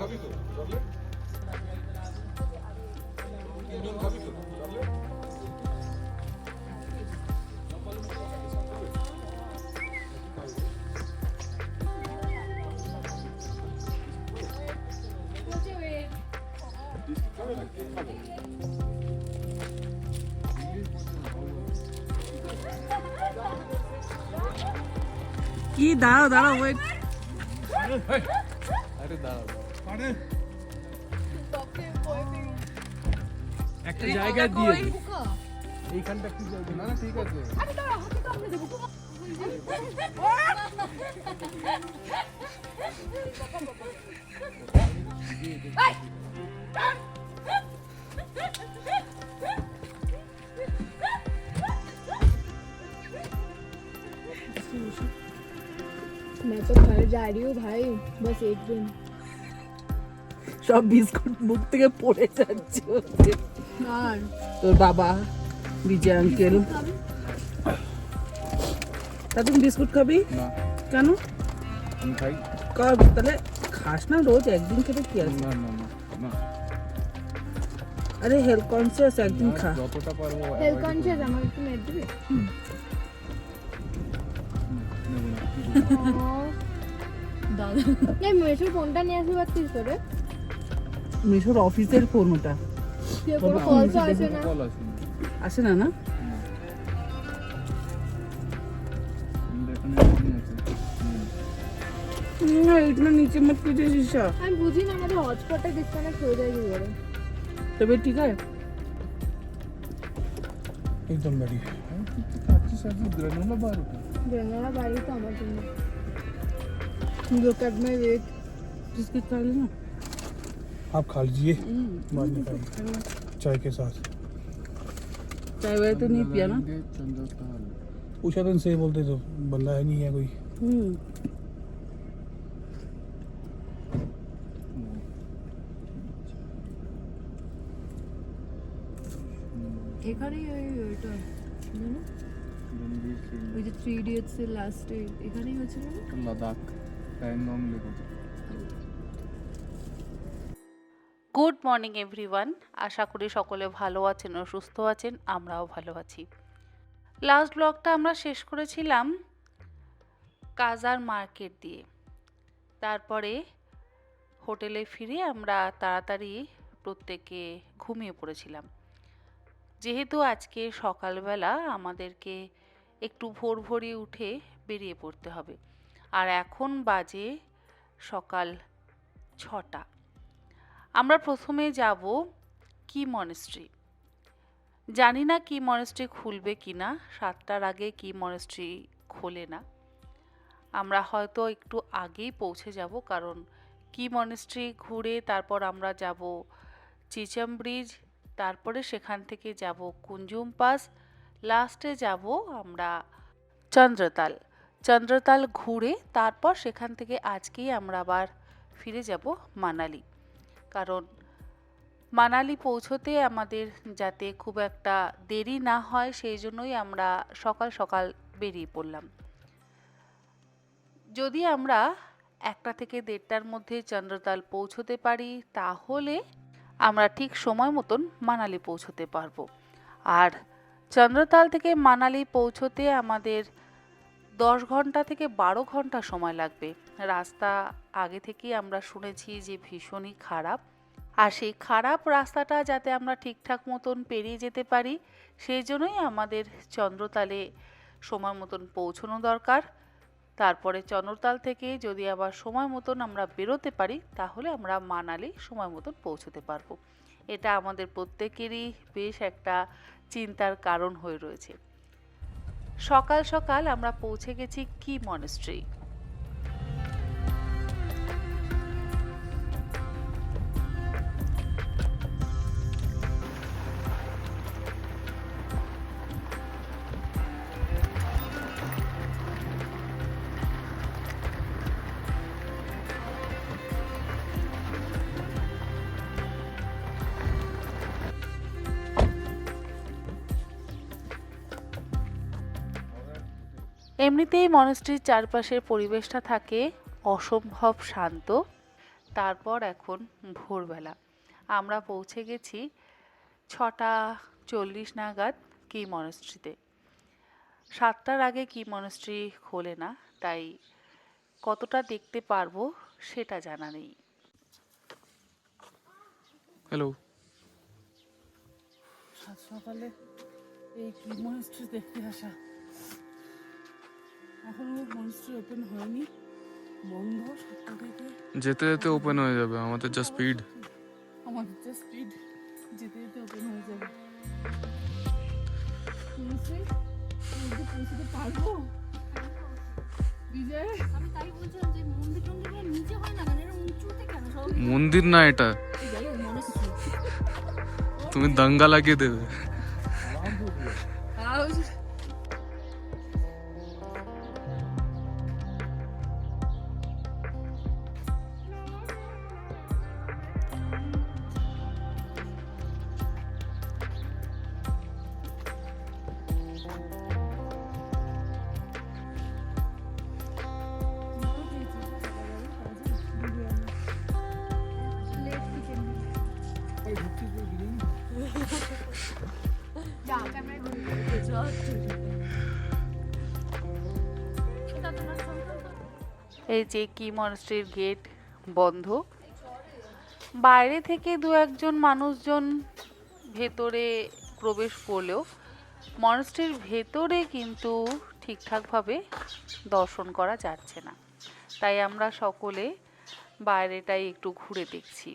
খাবি তো চকলেট নুন খাবি তো চকলেট কি দাঁড়াও দাঁড়াও ওয়েট জায়গা দিয়ে দে। এইখানটা কি জায়গা না না ঠিক আছে मैं तो घर जा रही हूँ भाई बस एक दिन সব বিস্কুট মুখ থেকে পড়ে যাচ্ছে ওদের। আর তোর বাবা বিজয় আঙ্কেল তা তুমি বিস্কুট খাবি? কেন? কর তাহলে খাস না রোজ একদিন খেতে কি আছে? না না না না। আরে হেলথ কনসিয়াস একদিন না, খা। যতটা পারব হেলথ কনসিয়াস আমার একটু মেট দিবি। না, দাদা। এই মেশোর ফোনটা নিয়ে আসতে পারতিস তো রে মিশোর অফিসের ফোন ওটা। আসে না। না না? এগুলো নিচে মত পিছে শিশা আমি বুঝি না আমাদের হটস্পটটা ডিসকানেক্ট হয়ে যায় কি করে? তবে ঠিক আছে। একদম বাড়ি কাচ্চি সাথে গ্রানোলা आप खा लीजिए बाद में खाइए चाय के साथ চাই বাড়ি তো नहीं पिया ना চন্দ্রতাল पूछा तो इनसे बोलते तो बंदा है नहीं है कोई হুম এখানেই ওই ওইটা ওই যে থ্রি ইডিয়টস এর লাস্টে এখানেই হয়েছিল না Ladakh Pangong Lego good morning everyone আশা করি সকলে ভালো আছেন ও সুস্থ আছেন, আমরাও ভালো আছি। লাস্ট ব্লগটা আমরা শেষ করেছিলাম কাজার মার্কেট দিয়ে। তারপরে হোটেলে ফিরে আমরা তাড়াতাড়ি প্রত্যেকে ঘুমিয়ে পড়েছিলাম। যেহেতু আজকে সকালবেলা আমাদেরকে একটু ভোর ভোরে উঠে বেরিয়ে পড়তে হবে। আর এখন বাজে সকাল ছটা। আমরা প্রথমে যাব কি মনেস্ট্রি জানি না কি মনেস্ট্রি খুলবে কি না, সাতটার আগে কি মনেস্ট্রি খোলে না। আমরা হয়তো একটু আগেই পৌঁছে যাব, কারণ কি মনেস্ট্রি ঘুরে তারপর আমরা যাব চিচম ব্রিজ, তারপরে সেখান থেকে যাব কুঞ্জুম পাস লাস্টে যাব আমরা চন্দ্রতাল। চন্দ্রতাল ঘুরে তারপর সেখান থেকে আজকেই আমরা আবার ফিরে যাব মানালি। কারণ মানালি পৌঁছতে আমাদের যাতে খুব একটা দেরি না হয়, সেই জন্যই আমরা সকাল সকাল বেরিয়ে পড়লাম। যদি আমরা একটা থেকে দেড়টার মধ্যে চন্দ্রতাল পৌঁছতে পারি, তাহলে আমরা ঠিক সময় মতন মানালি পৌঁছতে পারব। আর চন্দ্রতাল থেকে মানালি পৌঁছতে আমাদের দশ ঘণ্টা থেকে বারো ঘণ্টা সময় লাগবে। রাস্তা আগে থেকেই আমরা শুনেছি যে ভীষণই খারাপ। আর সেই খারাপ রাস্তাটা যাতে আমরা ঠিকঠাক মতন পেরিয়ে যেতে পারি, সেই জন্যই আমাদের চন্দ্রতালে সময় মতন পৌঁছানো দরকার। তারপরে চন্দ্রতাল থেকে যদি আবার সময় মতন আমরা বেরোতে পারি, তাহলে আমরা মানালি সময় মতন পৌঁছতে পারব। এটা আমাদের প্রত্যেকেরই বেশ একটা চিন্তার কারণ হয়ে রয়েছে। সকাল সকাল আমরা পৌঁছে গেছি কি মনেস্ট্রি এমনিতেই মনস্ট্রির চারপাশের পরিবেশটা থাকে অসম্ভব শান্ত। তারপর এখন ভোরবেলা। আমরা পৌঁছে গেছি ছটা চল্লিশ নাগাদ কি মনস্ট্রিতে সাতটার আগে কি মনস্ট্রি খোলে না তাই কতটা দেখতে পারব সেটা জানা নেই। হ্যালো সকালে এই কি মনস্ট্রি দেখতে আসা? এখনও মনস্ট্রি ওপেন হয়নি। বন্ধ সাতটা থেকে। যেতে যেতে ওপেন হয়ে যাবে আমাদের যা স্পিড আমাদের যা স্পিড যেতে যেতে ওপেন হয়ে যাবে। পৌঁছতে পারব? বিজয়? আমি তাই বলছিলাম যে মন্দির টন্দির নিচে হয় না কেন উঁচুতে কেন? মন্দির না এটা। তুমি দাঙ্গা লাগিয়ে দেবে। এই যে কি মনস্ট্রির গেট বন্ধ। বাইরে থেকে দু একজন মানুষজন ভেতরে প্রবেশ করলেও মনস্ট্রির ভেতরে কিন্তু ঠিকঠাকভাবে দর্শন করা যাচ্ছে না। তাই আমরা সকলে বাইরেটাই একটু ঘুরে দেখছি।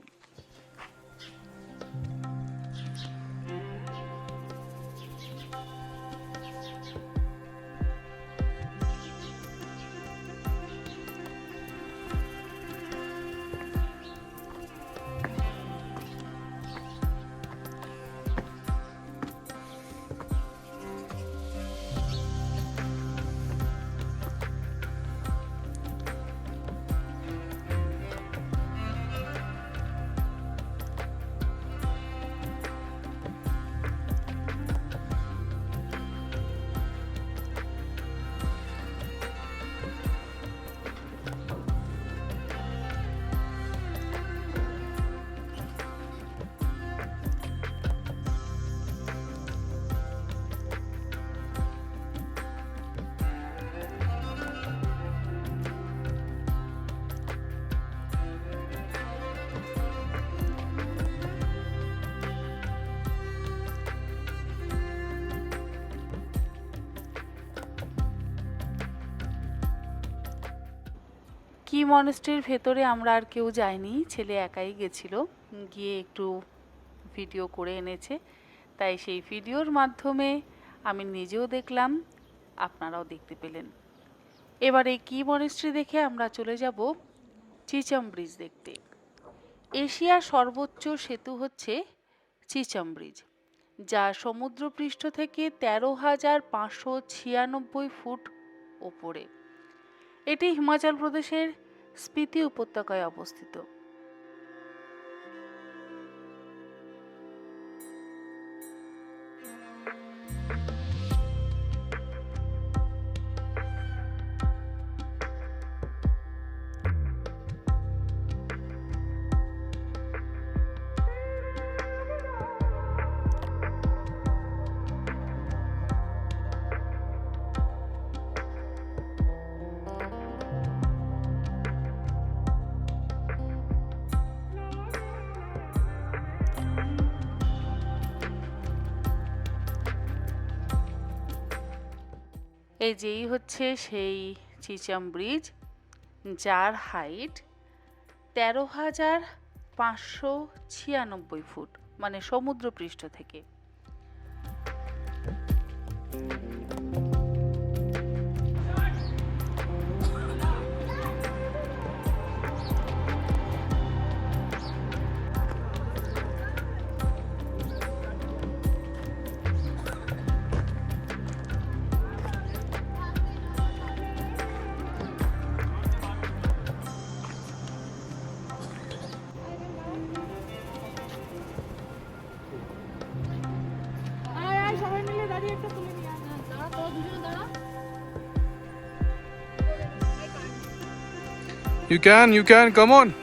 কি মনস্ট্রির ভেতরে আমরা আর কেউ যাইনি, ছেলে একাই গেছিল, গিয়ে একটু ভিডিও করে এনেছে। তাই সেই ভিডিওর মাধ্যমে আমি নিজেও দেখলাম, আপনারাও দেখতে পেলেন। এবারে কি মনস্ট্রি দেখে আমরা চলে যাব চিচম ব্রিজ দেখতে। এশিয়ার সর্বোচ্চ সেতু হচ্ছে চিচম ব্রিজ যা সমুদ্রপৃষ্ঠ থেকে তেরো হাজার পাঁচশো ছিয়ানব্বই ফুট ওপরে। এটি হিমাচল প্রদেশের স্পিতি উপত্যকায় অবস্থিত। এই যেই হচ্ছে সেই চিচাম ব্রিজ, যার হাইট তেরো হাজার পাঁচশো ছিয়ানব্বই ফুট মানে সমুদ্রপৃষ্ঠ থেকে। You can, you can, come on.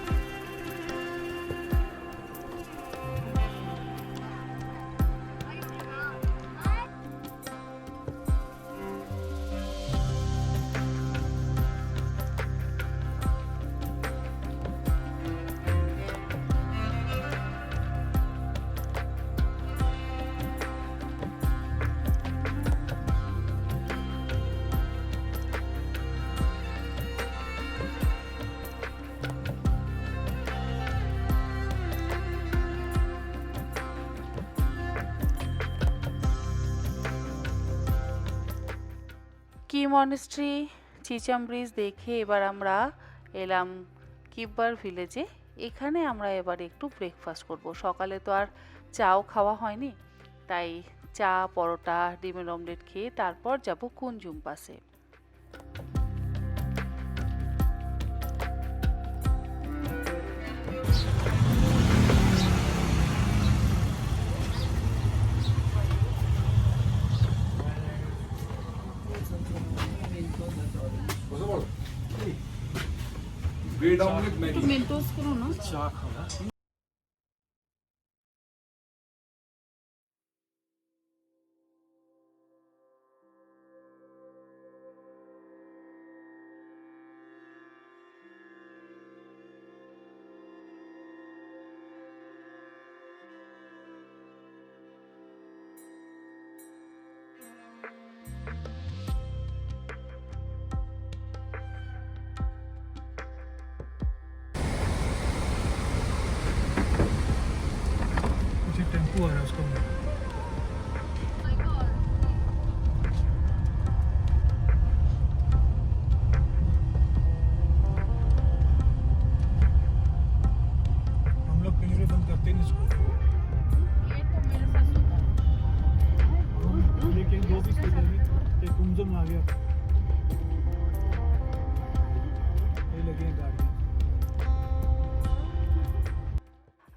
কি মনেস্ট্রি চিচাম ব্রিজ দেখে এবার আমরা এলাম কিব্বার ভিলেজে। এখানে আমরা এবার একটু ব্রেকফাস্ট করব। সকালে তো আর চাও খাওয়া হয়নি, তাই চা, পরোটা, ডিমের অমলেট খেয়ে তারপর যাব কুঞ্জুম পাসে। वेट डाउन विथ मैगी करो ना।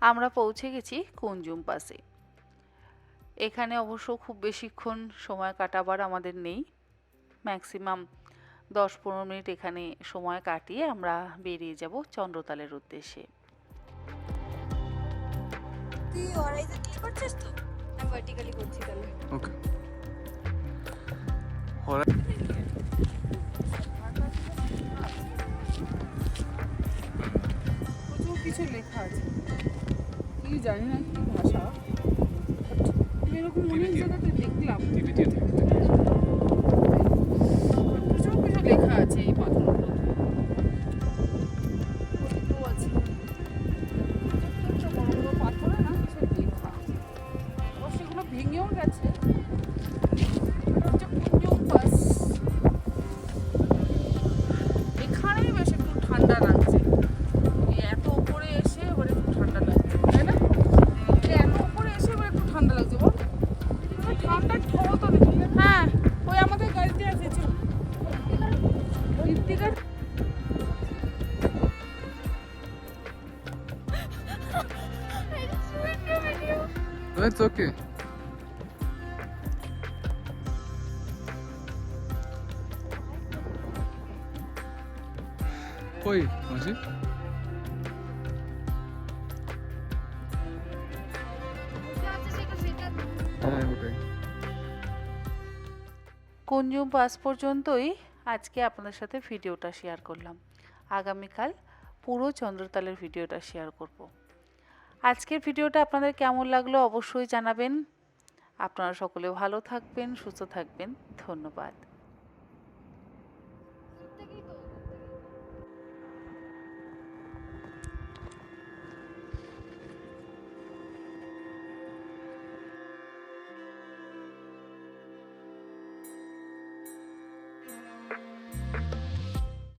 আমরা পৌঁছে গেছি কুঞ্জুম পাসে। এখানে অবশ্য খুব বেশিক্ষণ সময় কাটাবার আমাদের নেই। ম্যাক্সিমাম দশ পনেরো মিনিট এখানে সময় কাটিয়ে আমরা বেরিয়ে যাব চন্দ্রতালের উদ্দেশ্যে। তুই অরাইজে করছিস তো? আমি ভার্টিক্যালি করছি তাহলে। Okay. কিছু লেখা আছে। কি জানি না কি ভাষা। এরকম অনেক জায়গাতে দেখলাম। প্রচুর কিছু লেখা আছে এই পাথরগুলোতে। কবিতাও আছে। That's okay. কই মাসি কুঞ্জুম পাস পর্যন্তই আজকে আপনাদের সাথে ভিডিওটা শেয়ার করলাম। আগামীকাল পুরো চন্দ্রতালের ভিডিওটা শেয়ার করব। আজকের ভিডিওটা আপনাদের কেমন লাগল অবশ্যই জানাবেন। আপনারা সকলে ভালো থাকবেন সুস্থ থাকবেন। ধন্যবাদ।